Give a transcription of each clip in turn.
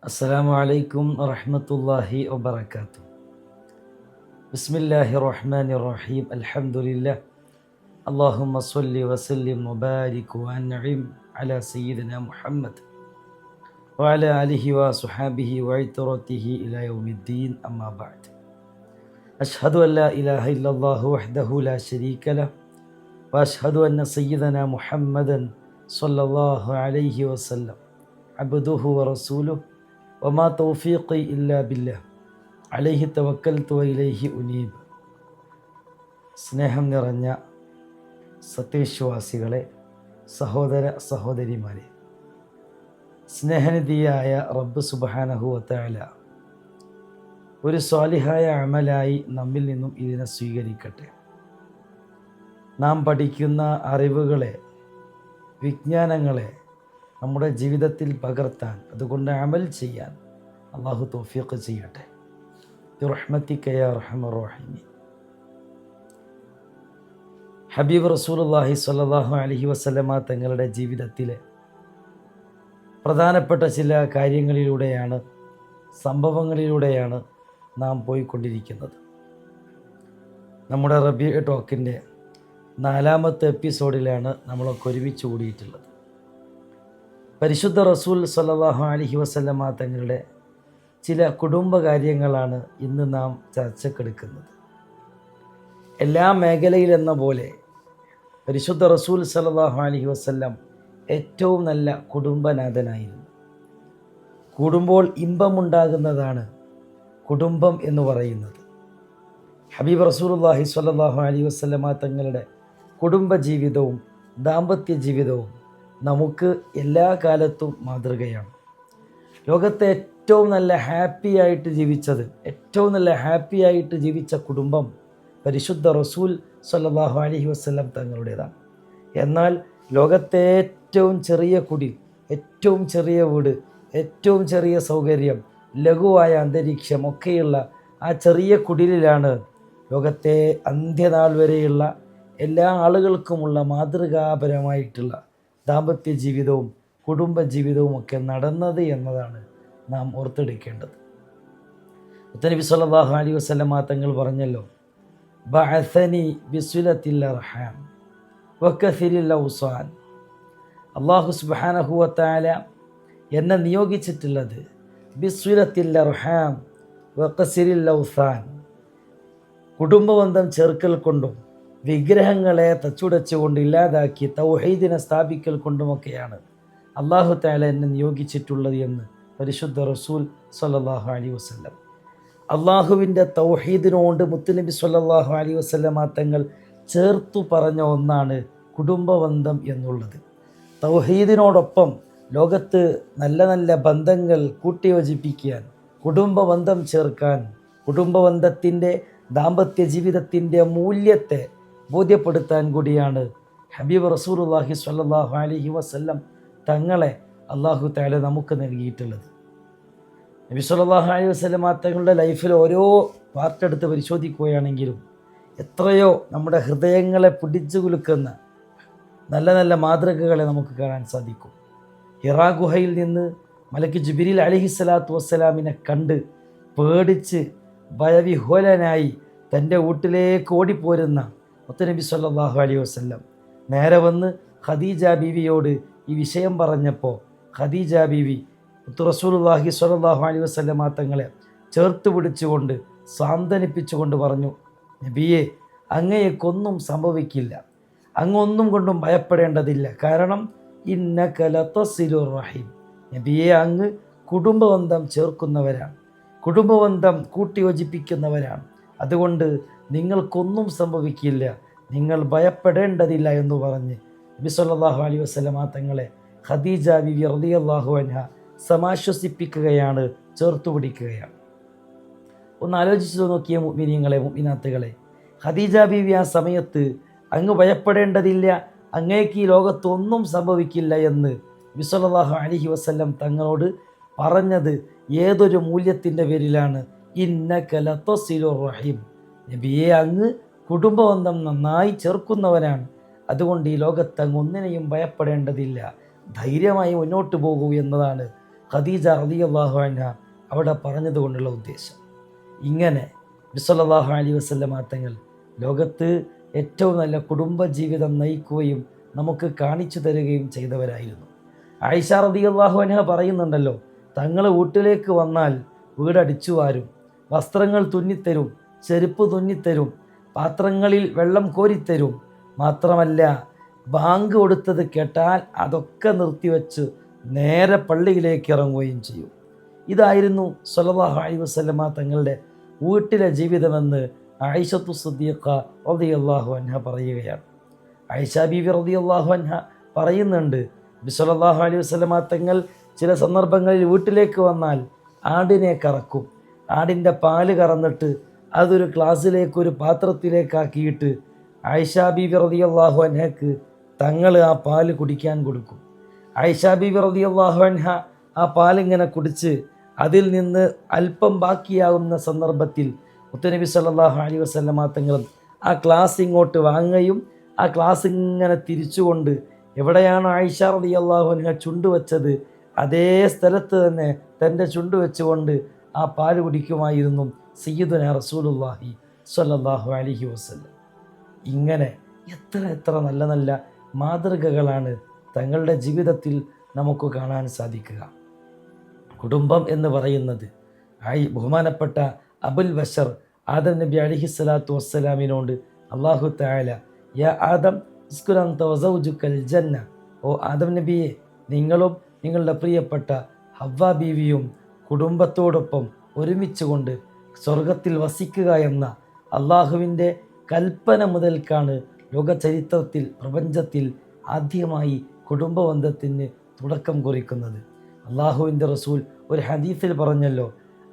السلام عليكم ورحمة الله وبركاته. بسم الله الرحمن الرحيم. الحمد لله. اللهم صل وسلم وبارك وأنعم على سيدنا محمد وعلى آله وصحابه وعترته إلى يوم الدين. أما بعد. أشهد أن لا إله إلا الله وحده لا شريك له وأشهد أن سيدنا محمدا صلى الله عليه وسلم. عبده ورسوله. ഒമാ തൗഫീഖി ഇല്ലാ ബില്ല അലൈഹി തവക്കൽ തുവയിലേഹി ഉനീബ് സ്നേഹം നിറഞ്ഞ സത്യവിശ്വാസികളെ സഹോദര സഹോദരിമാരെ സ്നേഹനിധിയായ റബ്ബ് സുബാനഹുവത്തായ ഒരു സ്വാലിഹായ അമലായി നമ്മിൽ നിന്നും ഇതിനെ സ്വീകരിക്കട്ടെ. നാം പഠിക്കുന്ന അറിവുകളെ വിജ്ഞാനങ്ങളെ നമ്മുടെ ജീവിതത്തിൽ പകർത്താൻ അതുകൊണ്ട് അമൽ ചെയ്യാൻ അള്ളാഹു തോഫിയൊക്കെ ചെയ്യട്ടെ. ഹബീബ് റസൂൽ ഹബീബ് റസൂലുള്ളാഹി സ്വല്ലല്ലാഹു അലൈഹി വസല്ലമ തങ്ങളുടെ ജീവിതത്തിലെ പ്രധാനപ്പെട്ട ചില കാര്യങ്ങളിലൂടെയാണ് സംഭവങ്ങളിലൂടെയാണ് നാം പോയിക്കൊണ്ടിരിക്കുന്നത്. നമ്മുടെ റബി ടോക്കിന്റെ നാലാമത്തെ എപ്പിസോഡിലാണ് നമ്മളൊക്കെ ഒരുമിച്ച് കൂടിയിട്ടുള്ളത്. പരിശുദ്ധ റസൂൽ സല്ലല്ലാഹു അലഹി വസ്ലമ തങ്ങളുടെ ചില കുടുംബകാര്യങ്ങളാണ് ഇന്ന് നാം ചർച്ചക്കെടുക്കുന്നത്. എല്ലാ മേഖലയിലെന്ന പോലെ പരിശുദ്ധ റസൂൽ സല്ലല്ലാഹു അലഹി വസല്ലം ഏറ്റവും നല്ല കുടുംബനാഥനായിരുന്നു. കൂടുമ്പോൾ ഇമ്പമുണ്ടാകുന്നതാണ് കുടുംബം എന്ന് പറയുന്നത്. ഹബീബ് റസൂലുള്ളാഹി സ്വല്ലാഹു അലൈഹി വസ്ലമ തങ്ങളുടെ കുടുംബ ജീവിതവും ദാമ്പത്യ ജീവിതവും നമുക്ക് എല്ലാ കാലത്തും മാതൃകയാണ്. ലോകത്തെ ഏറ്റവും നല്ല ഹാപ്പി ആയിട്ട് ജീവിച്ചത് ഏറ്റവും നല്ല ഹാപ്പി ആയിട്ട് ജീവിച്ച കുടുംബം പരിശുദ്ധ റസൂൽ സല്ലാഹു അലഹി വസല്ലം തങ്ങളുടേതാണ്. എന്നാൽ ലോകത്തെ ഏറ്റവും ചെറിയ കുടി ഏറ്റവും ചെറിയ വീട് ഏറ്റവും ചെറിയ സൗകര്യം ലഘുവായ അന്തരീക്ഷം ഒക്കെയുള്ള ആ ചെറിയ കുടിലിലാണ് ലോകത്തെ അന്ത്യനാൾ വരെയുള്ള എല്ലാ ആളുകൾക്കുമുള്ള മാതൃകാപരമായിട്ടുള്ള ദാമ്പത്യ ജീവിതവും കുടുംബ ജീവിതവും ഒക്കെ നടന്നത് എന്നതാണ് നാം ഓർത്തെടുക്കേണ്ടത്. മുത്തനബി സല്ലല്ലാഹു അലി വസല്ലമ തങ്ങൾ പറഞ്ഞല്ലോ ബഅസനി അർഹാം അള്ളാഹു സുബ്ഹാനഹു വതആല എന്നെ നിയോഗിച്ചിട്ടുള്ളത് ബിസുലത്തിൽ അർഹാം വക്കസിരിൽ ഔസാൻ കുടുംബബന്ധം ചേർക്കൽ കൊണ്ടും വിഗ്രഹങ്ങളെ തച്ചുടച്ചുകൊണ്ട് ഇല്ലാതാക്കി തൗഹീദിനെ സ്ഥാപിക്കൽ കൊണ്ടുമൊക്കെയാണ് അള്ളാഹു താല എന്നെ നിയോഗിച്ചിട്ടുള്ളത് എന്ന് പരിശുദ്ധ റസൂൽ സല്ലാഹു അലി വസല്ലം. അള്ളാഹുവിന്റെ തൗഹീദിനോട് മുത്തുനബി സല്ലാഹു അലി വസല്ലമ തങ്ങൾ ചേർത്തു പറഞ്ഞ ഒന്നാണ് കുടുംബബന്ധം എന്നുള്ളത്. തൗഹീദിനോടൊപ്പം ലോകത്ത് നല്ല നല്ല ബന്ധങ്ങൾ കൂട്ടിയോജിപ്പിക്കാൻ കുടുംബബന്ധം ചേർക്കാൻ കുടുംബബന്ധത്തിന്റെ ദാമ്പത്യ ജീവിതത്തിന്റെ മൂല്യത്തെ ബോധ്യപ്പെടുത്താൻ കൂടിയാണ്. ഹബീബ് റസൂലുള്ളാഹി സ്വല്ലല്ലാഹു അലഹി വസ്ല്ലം തങ്ങളെ അള്ളാഹു താല നമുക്ക് നൽകിയിട്ടുള്ളത്. നബി സല്ലാഹു അലൈഹി ആ തങ്ങളുടെ ലൈഫിൽ ഓരോ വാർത്തെടുത്ത് പരിശോധിക്കുകയാണെങ്കിലും എത്രയോ നമ്മുടെ ഹൃദയങ്ങളെ പിടിച്ചു കുലുക്കുന്ന നല്ല നല്ല മാതൃകകളെ നമുക്ക് കാണാൻ സാധിക്കും. ഹിറാ ഗുഹയിൽ നിന്ന് മലക്ക് ജുബിരിൽ അലഹി സ്വലാത്തു വസ്സലാമിനെ കണ്ട് പേടിച്ച് ഭയവിഹോലനായി തന്റെ വീട്ടിലേക്ക് ഓടിപ്പോരുന്ന മുത്തനബി സല്ലാഹു അലൈഹി വസല്ലം നേരെ വന്ന് ഖദീജ ബീവിയോട് ഈ വിഷയം പറഞ്ഞപ്പോൾ ഖദീജ ബീവി മുത്തു റസൂലുള്ളാഹി സ്വല്ലല്ലാഹു അലൈഹി വസല്ലമ തങ്ങളെ ചേർത്ത് പിടിച്ചുകൊണ്ട് സാന്ത്വനിപ്പിച്ചുകൊണ്ട് പറഞ്ഞു നബിയെ അങ്ങയെക്കൊന്നും സംഭവിക്കില്ല. അങ്ങൊന്നും കൊണ്ടും ഭയപ്പെടേണ്ടതില്ല. കാരണം ഇന്ന കലത്തസിലുർ റഹീം. നബിയെ അങ്ങ് കുടുംബബന്ധം ചേർക്കുന്നവരാണ്. കുടുംബബന്ധം കൂട്ടിയോജിപ്പിക്കുന്നവരാണ്. അതുകൊണ്ട് നിങ്ങൾക്കൊന്നും സംഭവിക്കില്ല. നിങ്ങൾ ഭയപ്പെടേണ്ടതില്ല എന്ന് പറഞ്ഞ് നബി സല്ലല്ലാഹു അലൈഹി വസല്ലമ തങ്ങളെ ഖദീജ ബിവി റളിയല്ലാഹു അൻഹ സമാശ്വസിപ്പിക്കുകയാണ് ചേർത്തു പിടിക്കുകയാണ്. ഒന്ന് ആലോചിച്ചു നോക്കിയ മിനിങ്ങളെ മിനാത്തുകളെ ഖദീജ ബീവി ആ സമയത്ത് അങ്ങ് ഭയപ്പെടേണ്ടതില്ല അങ്ങേക്ക് ഈ ലോകത്ത് ഒന്നും സംഭവിക്കില്ല എന്ന് ബിസ്വല്ലാഹു അലഹി വസ്ല്ലം തങ്ങളോട് പറഞ്ഞത് ഏതൊരു മൂല്യത്തിന്റെ പേരിലാണ്. ഇന്ന കലത്തൊസിലോ റഹീം. നബിയെ അങ്ങ് കുടുംബബന്ധം നന്നായി ചേർക്കുന്നവനാണ് അതുകൊണ്ട് ഈ ലോകത്ത് അങ്ങ് ഒന്നിനെയും ഭയപ്പെടേണ്ടതില്ല. ധൈര്യമായി മുന്നോട്ട് പോകൂ എന്നതാണ് ഖദീജ റളിയല്ലാഹു അൻഹ അവിടെ പറഞ്ഞതുകൊണ്ടുള്ള ഉദ്ദേശം. ഇങ്ങനെ ബിസ്വല്ലാഹു അലി വസ്ല്ല തങ്ങൾ ലോകത്ത് ഏറ്റവും നല്ല കുടുംബ ജീവിതം നയിക്കുകയും നമുക്ക് കാണിച്ചു തരികയും ചെയ്തവരായിരുന്നു. ആയിഷ റളിയല്ലാഹു അനഹ പറയുന്നുണ്ടല്ലോ തങ്ങൾ വീട്ടിലേക്ക് വന്നാൽ വീടടിച്ചു വാരും വസ്ത്രങ്ങൾ തുന്നിത്തരും ചെരുപ്പ് തുന്നിത്തരും പാത്രങ്ങളിൽ വെള്ളം കോരിത്തരും. മാത്രമല്ല ബാങ്ക് കൊടുത്തത് കേട്ടാൽ അതൊക്കെ നിർത്തിവെച്ച് നേരെ പള്ളിയിലേക്ക് ഇറങ്ങുകയും ചെയ്യും. ഇതായിരുന്നു സല്ലല്ലാഹു അലൈഹി വസല്ലമ തങ്ങളുടെ വീട്ടിലെ ജീവിതമെന്ന് ആയിഷത്തു സുദ്ദീഖ റതി അള്ളാഹു അൻഹ പറയുകയാണ്. ആയിഷ ബീവി അള്ളാഹു അൻഹ പറയുന്നുണ്ട് നബി അലൈഹി വസ്ലമ തങ്ങൾ ചില സന്ദർഭങ്ങളിൽ വീട്ടിലേക്ക് വന്നാൽ ആടിനെ കറക്കും. ആടിന്റെ പാൽ കറന്നിട്ട് അതൊരു ഗ്ലാസ്സിലേക്ക് ഒരു പാത്രത്തിലേക്കാക്കിയിട്ട് ആയിഷ ബീവി റളിയല്ലാഹു അൻഹക്ക് തങ്ങൾ ആ പാൽ കുടിക്കാൻ കൊടുക്കും. ആയിഷ ബീവി റളിയല്ലാഹു അൻഹ ആ പാലിങ്ങനെ കുടിച്ച് അതിൽ നിന്ന് അല്പം ബാക്കിയാകുന്ന സന്ദർഭത്തിൽ മുത്തനബി സല്ലാഹു അലി വസല്ലമ തങ്ങളും ആ ക്ലാസ് ഇങ്ങോട്ട് വാങ്ങുകയും ആ ക്ലാസ് ഇങ്ങനെ തിരിച്ചുകൊണ്ട് എവിടെയാണ് ആയിഷ റളിയല്ലാഹു അൻഹ ചുണ്ട് വെച്ചത് അതേ സ്ഥലത്ത് തന്നെ തന്റെ ചുണ്ട് വെച്ചുകൊണ്ട് ആ പാൽ കുടിക്കുമായിരുന്നു സയ്യിദുന റസൂലുള്ളാഹി സ്വല്ലല്ലാഹു അലൈഹി വസല്ലം. ഇങ്ങനെ എത്ര എത്ര നല്ല നല്ല മാതൃകകളാണ് തങ്ങളുടെ ജീവിതത്തിൽ നമുക്ക് കാണാൻ സാധിക്കുക. കുടുംബം എന്ന് പറയുന്നത് ആയി ബഹുമാനപ്പെട്ട അബുൽ ബഷർ ആദം നബി അലിഹി സ്വലാത്തു വസ്സലാമിനോട് അള്ളാഹു തായാല യാ ആദം വസൗജുക്കൽ ജന്ന. ഓ ആദം നബിയെ നിങ്ങളും നിങ്ങളുടെ പ്രിയപ്പെട്ട ഹവ്വ ബീവിയും കുടുംബത്തോടൊപ്പം ഒരുമിച്ചുകൊണ്ട് സ്വർഗത്തിൽ വസിക്കുക എന്ന അള്ളാഹുവിന്റെ കൽപ്പന മുതൽക്കാണ് ലോകചരിത്രത്തിൽ പ്രപഞ്ചത്തിൽ ആദ്യമായി കുടുംബബന്ധത്തിന് തുടക്കം കുറിക്കുന്നത്. അള്ളാഹുവിന്റെ റസൂൽ ഒരു ഹദീസിൽ പറഞ്ഞല്ലോ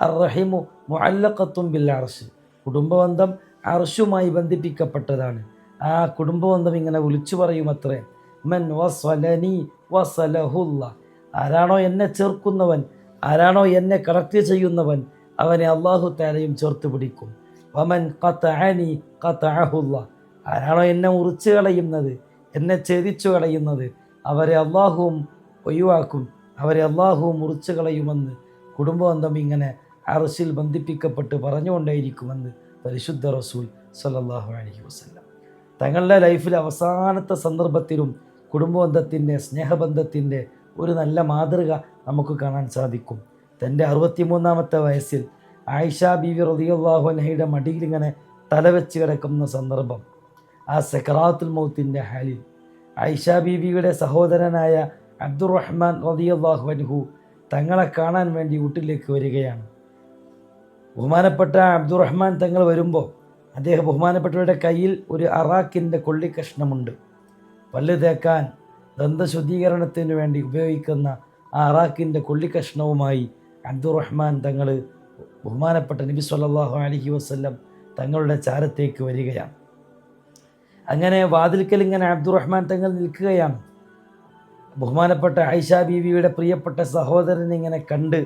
അർറഹിമു മുഅല്ലഖത്തും ബിൽ അർഷ് കുടുംബബന്ധം അർഷുമായി ബന്ധിപ്പിക്കപ്പെട്ടതാണ്. ആ കുടുംബബന്ധം ഇങ്ങനെ വിളിച്ചു പറയുമത്രേ മൻ വസലനി വസലഹുല്ല. ആരാണോ എന്നെ ചേർക്കുന്നവൻ ആരാണോ എന്നെ കറക്റ്റ് ചെയ്യുന്നവൻ അവനെ അള്ളാഹു താലയും ചേർത്ത് പിടിക്കും. വമൻ കത്തഅനി കത്തഅഹുല്ല ആരാണോ എന്നെ മുറിച്ചു കളയുന്നത് എന്നെ ഛേദിച്ചു കളയുന്നത് അവരെ അള്ളാഹുവും ഒഴിവാക്കും അവരെ അള്ളാഹുവും മുറിച്ചു കളയുമെന്ന് കുടുംബബന്ധം ഇങ്ങനെ അറസിൽ ബന്ധിപ്പിക്കപ്പെട്ട് പറഞ്ഞുകൊണ്ടേയിരിക്കുമെന്ന് പരിശുദ്ധ റസൂൽ സല്ലല്ലാഹു അലഹി വസല്ലം. തങ്ങളുടെ ലൈഫിലെ അവസാനത്തെ സന്ദർഭത്തിലും കുടുംബബന്ധത്തിന്റെ സ്നേഹബന്ധത്തിന്റെ ഒരു നല്ല മാതൃക നമുക്ക് കാണാൻ സാധിക്കും. തന്റെ അറുപത്തിമൂന്നാമത്തെ വയസ്സിൽ ആയിഷ ബീവി റളിയല്ലാഹു അൻഹയുടെ മടിയിൽ ഇങ്ങനെ തലവെച്ച് കിടക്കുന്ന സന്ദർഭം. ആ സെക്രാത്തുൽ മൗത്തിന്റെ ഹാലിൽ ആയിഷ ബീവിയുടെ സഹോദരനായ അബ്ദുറഹ്മാൻ റളിയല്ലാഹു അൻഹു തങ്ങളെ കാണാൻ വേണ്ടി വീട്ടിലേക്ക് വരികയാണ്. ബഹുമാനപ്പെട്ട അബ്ദുറഹ്മാൻ തങ്ങൾ വരുമ്പോൾ അദ്ദേഹം ബഹുമാനപ്പെട്ടവരുടെ കയ്യിൽ ഒരു അറാക്കിന്റെ കൊള്ളിക്കഷ്ണമുണ്ട്. പല്ല് തേക്കാൻ ദന്തശുദ്ധീകരണത്തിന് വേണ്ടി ഉപയോഗിക്കുന്ന ആ അറാഖിന്റെ കൊള്ളിക്കഷ്ണവുമായി അബ്ദുറഹ്മാൻ തങ്ങൾ ബഹുമാനപ്പെട്ട നബി സല്ലാഹു അലഹി വസ്ല്ലം തങ്ങളുടെ ചാരത്തേക്ക് വരികയാണ്. അങ്ങനെ വാതിൽക്കൽ ഇങ്ങനെ അബ്ദുറഹ്മാൻ തങ്ങൾ നിൽക്കുകയാണ്. ബഹുമാനപ്പെട്ട ആയിഷ ബീവിയുടെ പ്രിയപ്പെട്ട സഹോദരനെ ഇങ്ങനെ കണ്ട്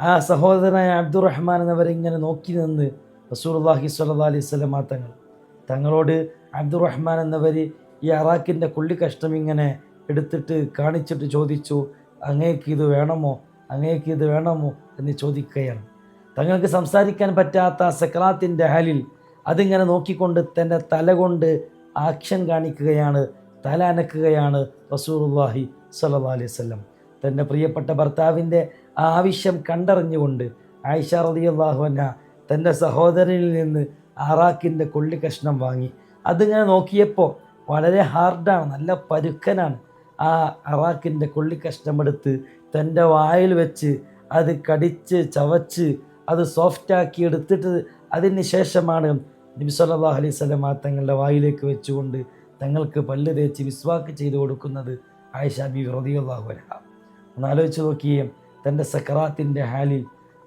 ആ സഹോദരനായ അബ്ദുറഹ്മാൻ എന്നവരിങ്ങനെ നോക്കി നിന്ന് റസൂർല്ലാഹി സ്വല്ലാ അലൈഹി സ്വലമാ തങ്ങൾ തങ്ങളോട് അബ്ദുറഹ്മാൻ എന്നവർ ഈ അറാക്കിന്റെ കൊള്ളി കഷ്ടം ഇങ്ങനെ എടുത്തിട്ട് കാണിച്ചിട്ട് ചോദിച്ചു അങ്ങേക്ക് ഇത് വേണമോ? അങ്ങേക്ക് ഇത് വേണമോ? എന്ന് ചോദിക്കുകയാണ്. തങ്ങൾക്ക് സംസാരിക്കാൻ പറ്റാത്ത സക്രാത്തിന്റെ ഹലിൽ അതിങ്ങനെ നോക്കിക്കൊണ്ട് തന്റെ തല കൊണ്ട് ആക്ഷൻ കാണിക്കുകയാണ് തല അനക്കുകയാണ് റസൂറുല്ലാഹി സല്ലാ അലൈഹി സ്വല്ലം തന്റെ പ്രിയപ്പെട്ട ഭർത്താവിന്റെ ആവശ്യം കണ്ടറിഞ്ഞുകൊണ്ട് ആയിഷ റളിയല്ലാഹു അൻഹ തന്റെ സഹോദരനിൽ നിന്ന് ആറാക്കിന്റെ കൊള്ളി കഷ്ണം വാങ്ങി. അതിങ്ങനെ നോക്കിയപ്പോൾ വളരെ ഹാർഡാണ് നല്ല പരുക്കനാണ്. ആ കൊള്ളി കഷ്ണമെടുത്ത് തന്റെ വായിൽ വെച്ച് അത് കടിച്ച് ചവച്ച് അത് സോഫ്റ്റാക്കി എടുത്തിട്ട് അതിന് ശേഷമാണ് നബി സല്ലല്ലാഹു അലൈഹി സ്വലം തങ്ങളുടെ വായിലേക്ക് വെച്ചുകൊണ്ട് തങ്ങൾക്ക് പല്ല് തേച്ച് വിസ്വാക്ക് ചെയ്തു കൊടുക്കുന്നത് ആയിഷ ബി റളിയല്ലാഹു അൻഹ. ഒന്ന് ആലോചിച്ച് നോക്കിയേ തന്റെ സക്കറാത്തിന്റെ ഹാലിൽ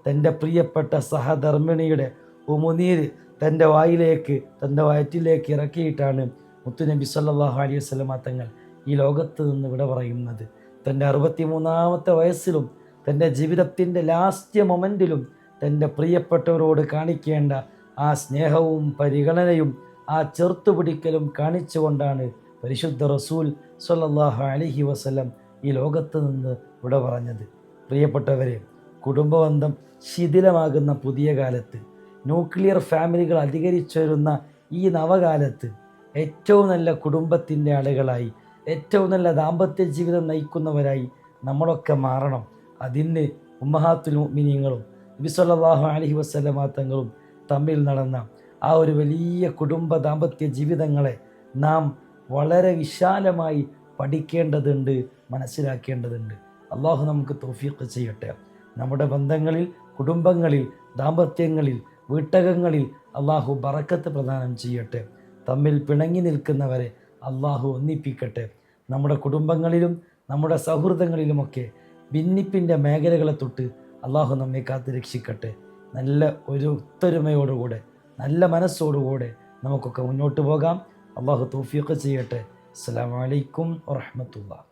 തന്റെ പ്രിയപ്പെട്ട സഹധർമ്മിണിയുടെ ഉമുനീർ തന്റെ വായിലേക്ക് തന്റെ വയറ്റിലേക്ക് ഇറക്കിയിട്ടാണ് മുത്തുനബി സല്ലല്ലാഹു അലൈഹി വസല്ലമ തങ്ങൾ ഈ ലോകത്ത് നിന്ന് ഇവിടെ പറയുന്നത്. തന്റെ അറുപത്തി മൂന്നാമത്തെ വയസ്സിലും തന്റെ ജീവിതത്തിന്റെ ലാസ്റ്റ് മൊമെന്റിലും തന്റെ പ്രിയപ്പെട്ടവരോട് കാണിക്കേണ്ട ആ സ്നേഹവും പരിഗണനയും ആ ചെറുത്തുപിടിക്കലും കാണിച്ചുകൊണ്ടാണ് പരിശുദ്ധ റസൂൽ സല്ലാഹു അലൈഹി വസ്ലം ഈ ലോകത്ത് നിന്ന് വിട പറഞ്ഞത്. പ്രിയപ്പെട്ടവരെ കുടുംബബന്ധം ശിഥിലമാകുന്ന പുതിയ കാലത്ത് ന്യൂക്ലിയർ ഫാമിലികൾ അധികരിച്ചു വരുന്ന ഈ നവകാലത്ത് ഏറ്റവും നല്ല കുടുംബത്തിന്റെ ആളുകളായി ഏറ്റവും നല്ല ദാമ്പത്യ ജീവിതം നയിക്കുന്നവരായി നമ്മളൊക്കെ മാറണം. അതിന് ഉമ്മഹാത്തുൽ മിനിങ്ങളും നബിസ്വല്ലാഹു അലഹി വസ്ലമാങ്ങളും തമ്മിൽ നടന്ന ആ ഒരു വലിയ കുടുംബ ദാമ്പത്യ ജീവിതങ്ങളെ നാം വളരെ വിശാലമായി പഠിക്കേണ്ടതുണ്ട് മനസ്സിലാക്കേണ്ടതുണ്ട്. അള്ളാഹു നമുക്ക് തോഫീക്ക് ചെയ്യട്ടെ. നമ്മുടെ ബന്ധങ്ങളിൽ കുടുംബങ്ങളിൽ ദാമ്പത്യങ്ങളിൽ വീട്ടകങ്ങളിൽ അള്ളാഹു ബറക്കത്ത് പ്രദാനം ചെയ്യട്ടെ. തമ്മിൽ പിണങ്ങി നിൽക്കുന്നവരെ അള്ളാഹു ഒന്നിപ്പിക്കട്ടെ. നമ്മുടെ കുടുംബങ്ങളിലും നമ്മുടെ സൗഹൃദങ്ങളിലുമൊക്കെ ഭിന്നിപ്പിന്റെ മേഖലകളെ തൊട്ട് അള്ളാഹു നമ്മെ കാത്ത് രക്ഷിക്കട്ടെ. നല്ല ഒരു ഒത്തൊരുമയോടുകൂടെ നല്ല മനസ്സോടുകൂടെ നമുക്കൊക്കെ മുന്നോട്ട് പോകാം. അള്ളാഹു തൗഫീഖ് ചെയ്യട്ടെ. അസ്സാം വലൈക്കും വാഹമത്തുള്ള